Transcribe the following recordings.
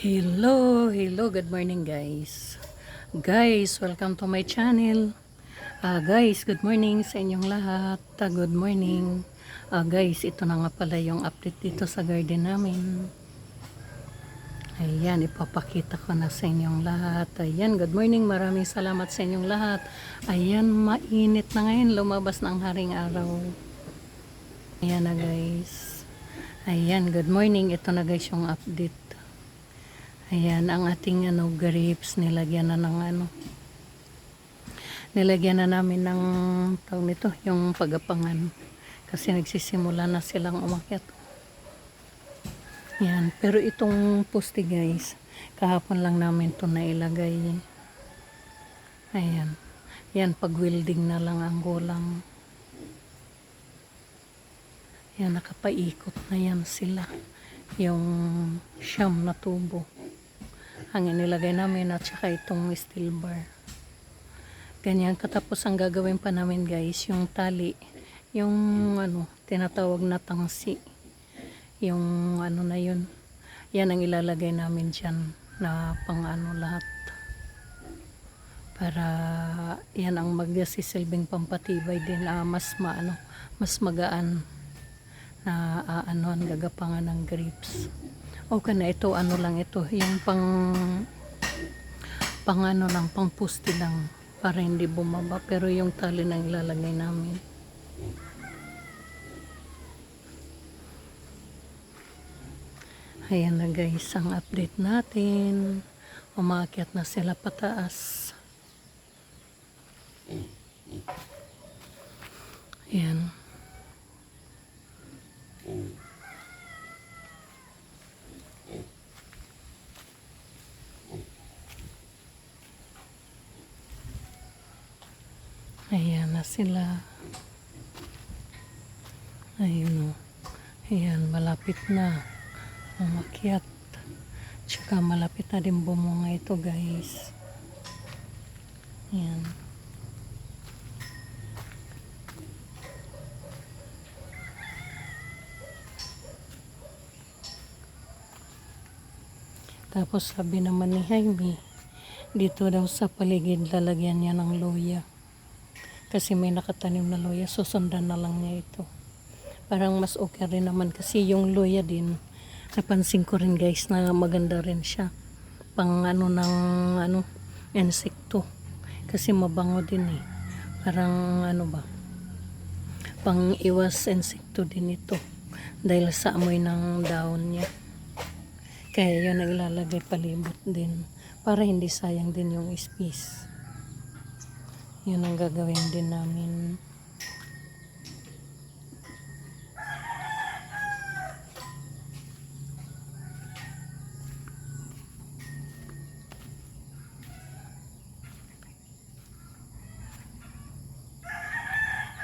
Hello, hello, good morning guys. Guys, welcome to my channel. Ah, guys, good morning sa inyong lahat. Ah, good morning. Ah, guys, ito na nga pala yung update dito sa garden namin. Ayan, ipapakita ko na sa inyong lahat. Ayan, good morning. Maraming salamat sa inyong lahat. Ayan, mainit na ngayon. Lumabas na ang haring araw. Ayan na guys. Ayan, good morning. Ito na guys yung update. Ayan, ang ating ano, grapes, nilagyan na ng ano. Nilagyan na namin ng tawag nito, yung pagapangan. Kasi nagsisimula na silang umakyat. Yan, pero itong poste guys, kahapon lang namin to nailagay. Ayan. Yan, pag welding na lang ang gulang. Yan, nakapaikot na yan sila. Yung siyam na tubo. Ang inilagay namin at saka itong steel bar. Ganyan, katapos ang gagawin pa namin guys, yung tali, yung ano, tinatawag na tangsi. Yung ano na yun. Yan ang ilalagay namin dyan na pang ano lahat. Para yan ang magsisilbing pampatibay din. ah, mas maano, mas magaan na uh, ano ang gagapangan ng grapes. Okay na ito, ano lang ito, yung pang pang ano lang, pang pusti lang para hindi bumaba. Pero yung tali na ilalagay namin. Ayan na guys, ang update natin. Umakyat na sila pataas. Ayan. Ayan na sila. Ayun o. Ayan, malapit na. Umakyat. Tsaka malapit na din bumunga ito guys. Ayan. Tapos sabi naman ni Jaime, dito daw sa paligid lalagyan niya ng luya. Kasi may nakatanim na luya, susundan na lang niya ito. Parang mas okay rin naman kasi yung luya din, napansin ko rin guys na maganda rin siya. Pang ano ng ano, insekto. Kasi mabango din eh. Parang ano ba, pang iwas insekto din ito. Dahil sa amoy ng daon niya. Kaya yun ang ilalagay palibot din. Para hindi sayang din yung space. Yun ang gagawin din namin.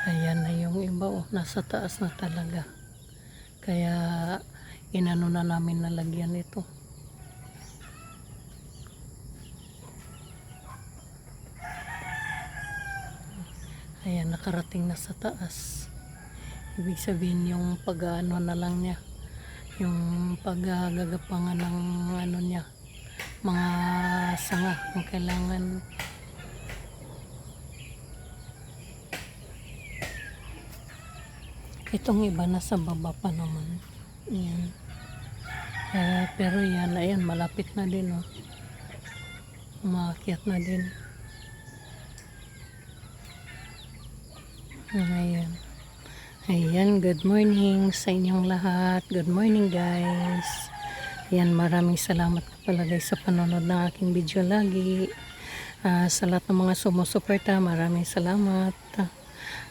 Ayan na yung iba oh, nasa taas na talaga. Kaya inano na namin nalagyan ito. Ayan, nakarating na sa taas. Ibig sabihin yung pag-ano na lang niya. Yung paggagapangan ng ano niya. Mga sanga kung kailangan. Itong iba nasa baba pa naman. Ayan. Eh, pero yan, ayan, malapit na din, oh. Umakyat na din. Ayan. Ayan, good morning sa inyong lahat. Good morning, guys. Ayan, maraming salamat pala guys sa panonood ng aking video lagi. Ah, sa lahat ng mga sumusuporta, maraming salamat.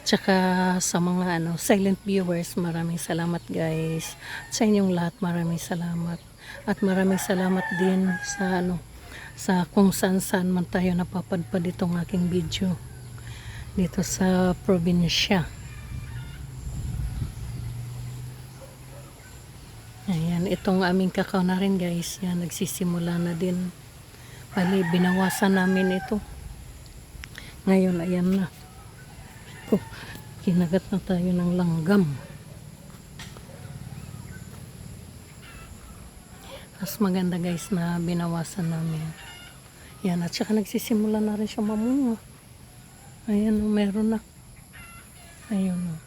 Tsaka sa mga ano, silent viewers, maraming salamat guys. Sa inyong lahat, maraming salamat. At maraming salamat din sa ano, sa kung saan saan man tayo napapadpad itong aking video. Dito sa probinsya. Ayan, itong aming kakao na rin guys. Yan, nagsisimula na din. Bali, binawasan namin ito. Ngayon, ayan na. Oh, kinagat na tayo ng langgam. Mas maganda guys na binawasan namin. Yan, at saka nagsisimula na rin siya mamunga. Ayan, oh, meron na. Ayun, oh.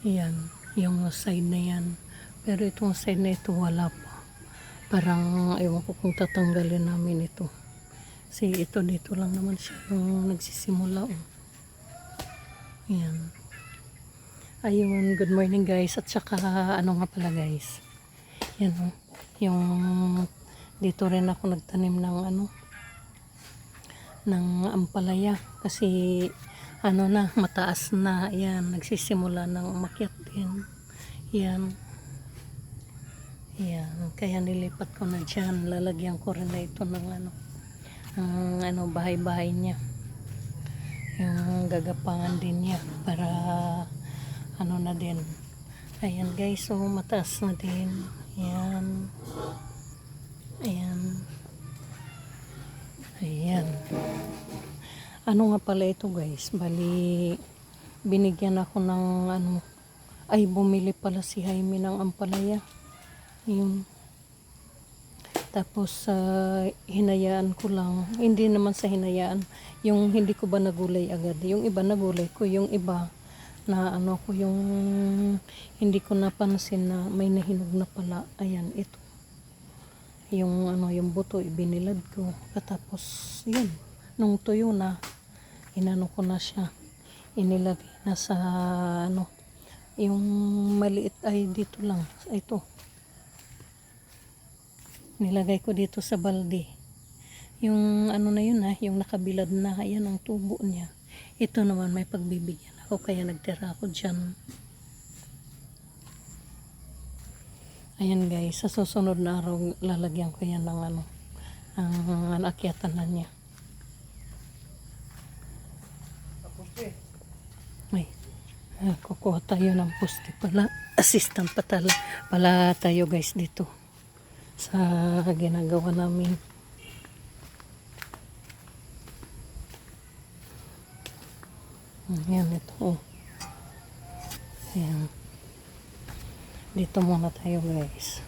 Yan, yung side na yan. Pero itong side na ito, wala pa. Parang, ewan ko kung tatanggalin namin ito. Kasi ito dito lang naman siya yung nagsisimula. Oh. Yan. Ayun, good morning guys. At saka, ano nga pala guys. Yan oh. Yung, dito rin ako nagtanim ng ano, ng ampalaya. Kasi, ano na, mataas na. Yan, nagsisimula ng umakyat din. Yan. Yan, kaya nilipat ko na dyan. Lalagyan ko rin na ito ng ano, ang ano, bahay-bahay niya. Yung gagapangan din niya para ano na din. Ayan guys, so mataas na din. Ayan. Ayan. Ayan. Ano nga pala ito guys? Bali, binigyan ako ng ano, ay bumili pala si Jaime ng ampalaya. Yun. Tapos sa hinayaan ko lang, hindi naman sa hinayaan, yung hindi ko ba nagulay agad, yung iba nagulay ko, yung iba na ano ko yung hindi ko napansin na may nahinog na pala ayan ito yung ano yung buto ibinilad ko. Katapos yun. Nung tuyo na inano ko na siya. Inilagay na sa ano yung maliit ay dito lang ito. Nilagay ko dito sa balde. Yung ano na yun ha yung nakabilad na ayan ang tubo niya. Ito naman may pagbibigyan ako kaya nagtira ako dyan ayan guys sa susunod na araw lalagyan ko yan ng ano ang akyatan na niya ay ah, kukuha tayo ng poste pala assistant pa pala tayo guys dito sa ginagawa namin Ayan, ito. Oh. Ayan. Dito muna tayo guys.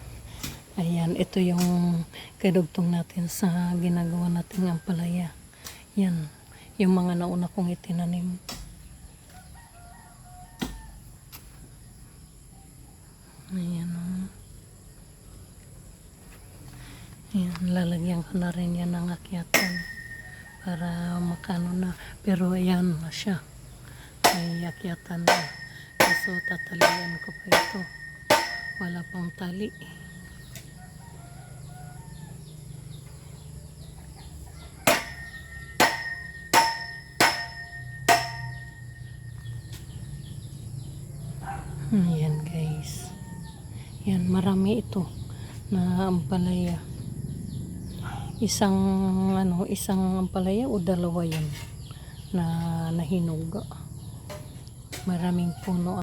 Ayan, ito yung kadugtong natin sa ginagawa nating ampalaya. Yan, yung mga nauna kong itinanim. Ayan, oh. Ayan, lalagyan ko na rin yan ng akyatan para makano na. Pero ayan na siya. May akyatan na. Kaso tatalian ko pa ito. Wala pang tali. Ayan guys. Yan, marami ito na ampalaya. Isang ano, isang ampalaya o dalawa yan na nahinog. Maraming puno